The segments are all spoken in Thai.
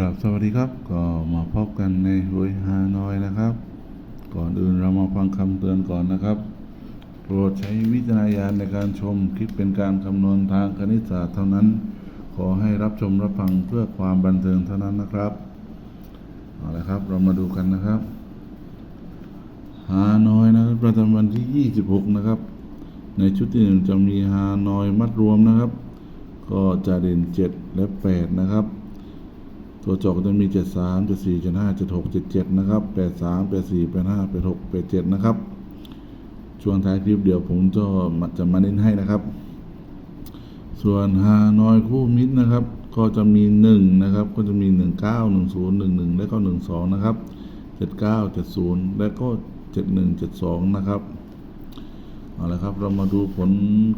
ครับสวัสดีครับก็มาพบกันในหวยฮานอยนะครับ ก่อนอื่นเรามาฟังคำเตือนก่อนนะครับ โปรดใช้วิจารณญาณในการชมคลิปเป็นการคำนวณทางคณิตศาสตร์เท่านั้น ขอให้รับชมรับฟังเพื่อความบันเทิงเท่านั้นนะครับเอาละครับเรามาดูกันนะครับ ฮานอยนะประจำวันที่ 26 นะครับ ในชุดที่หนึ่งจะมีฮานอยมัดรวมนะครับ ก็จะเด่น 7 และ 8 นะครับ ตัวจอกจะมี 73 74 75 76 77 นะครับ 83 84 85 86 87 นะครับ ช่วงท้ายคลิปเดี๋ยวผมจะมาจะมาเน้นให้นะครับ ส่วนฮานอยคู่มิตรนะครับ ก็จะมี 1 นะครับ ก็จะมี 19 10 11 และก็ 12 นะครับ 79 70 และก็ 71 72 นะครับเอาละครับ เรามาดูผล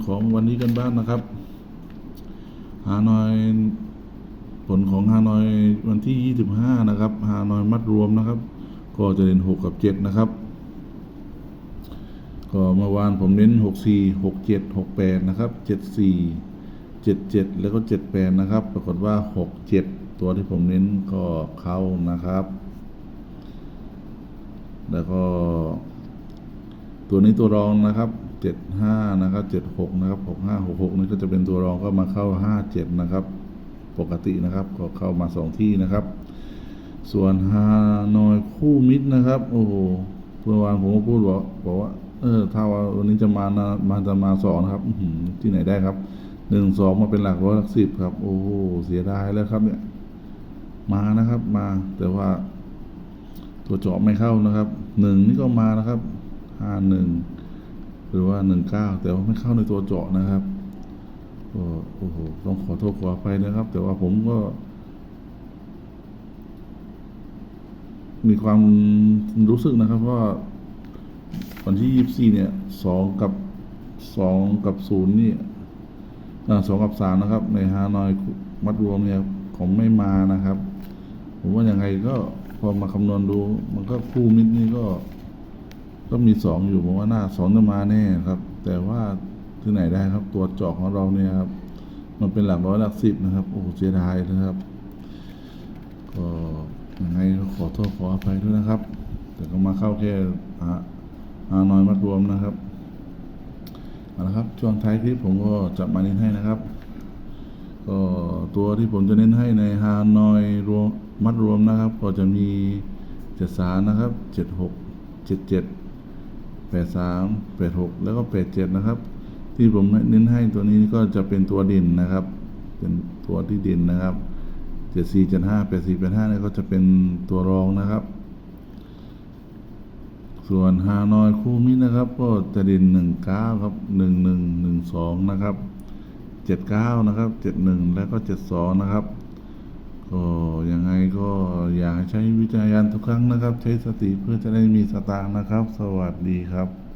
ของวันนี้กันบ้างนะครับฮานอย ผลของฮานอยวันที่ 25 นะครับฮานอยมัดรวมนะครับ ก็จะเด่น6 กับ 7 นะครับ ก็เมื่อวานผมเน้น 64 67 68 นะครับ 74 77 แล้วก็ 78 นะครับ ปรากฏว่า 67 ตัวที่ผมเน้นก็เข้านะครับ แล้วก็ ตัวนี้ตัวรองนะครับเจ็ดห้านะครับเจ็ดหกนะครับหกห้าหกหกนี่ก็จะเป็นตัวรองก็มาเข้าห้าเจ็ดนะครับ ปกตินะครับ ก็เข้ามาสองที่นะครับ ส่วนฮานอยคู่มิตรนะครับ โอ้โหเมื่อวานผมก็พูดบอกบอกว่า เออ ถ้าว่าวันนี้จะมานะมาจะมาสองนะครับที่ไหนได้ครับหนึ่งสองมาเป็นหลักร้อยหลักสิบครับ โอ้โหเสียดายแล้วครับ เนี่ย มานะครับ มา แต่ว่า ตัวเจาะไม่เข้านะครับหนึ่งนี่ก็มานะครับห้าหนึ่งหรือว่าหนึ่งเก้าแต่ว่าไม่เข้าในตัวเจาะนะครับ ก็โอ้โหต้องขอโทษขออภัยนะครับ แต่ว่าผมก็ มีความรู้สึกนะครับว่าวันที่ยี่สี่เนี่ยสองกับสองกับศูนย์นี่สองกับสามนะครับ ในฮานอยมัดรวมเนี่ยผมไม่มานะครับ ผมว่ายังไงก็พอมาคำนวณดู มันก็คู่มิตรนี่ก็ ก็มีสองอยู่ผมว่าหน้าสองจะมาแน่ครับ แต่ว่า ที่ไหนได้ครับ ตัวเจาะของเราเนี่ยครับมันเป็นหลักร้อยหลักสิบนะครับ โอ้เสียดายนะครับ ก็ยังไงก็ขอโทษขออภัยด้วยนะครับ แต่ก็มาเข้าแค่อาอาน้อยมัดรวมนะครับเอาละครับ ช่วงท้ายคลิปผมก็จะมาเน้นให้นะครับ ก็ตัวที่ผมจะเน้นให้ในฮานอยรวมมัดรวมนะครับ ก็จะมีเจ็ดสามนะครับเจ็ดหกเจ็ดเจ็ดแปดสามแปดหกแล้วก็แปดเจ็ดนะครับ ที่ผมเน้นให้ตัวนี้ก็จะเป็นตัวด่นนะครับ เป็นตัวที่ด่นนะครับเจ็ดสี่เจ็ดห้าแปดสี่แปดห้านี่ก็จะเป็นตัวรองนะครับ ส่วนฮานอยคู่มินะครับ ก็จะด่นหนึ่งเก้าครับหนึ่งหนึ่งหนึ่งสองนะครับเจ็ดเก้านะครับเจ็ดหนึ่งแล้วก็เจ็ดสองนะครับก็ยังไงก็อยากให้ใช้วิจารณญาณทุกครั้งนะครับ ใช้สติเพื่อจะได้มีสตางค์นะครับ สวัสดีครับ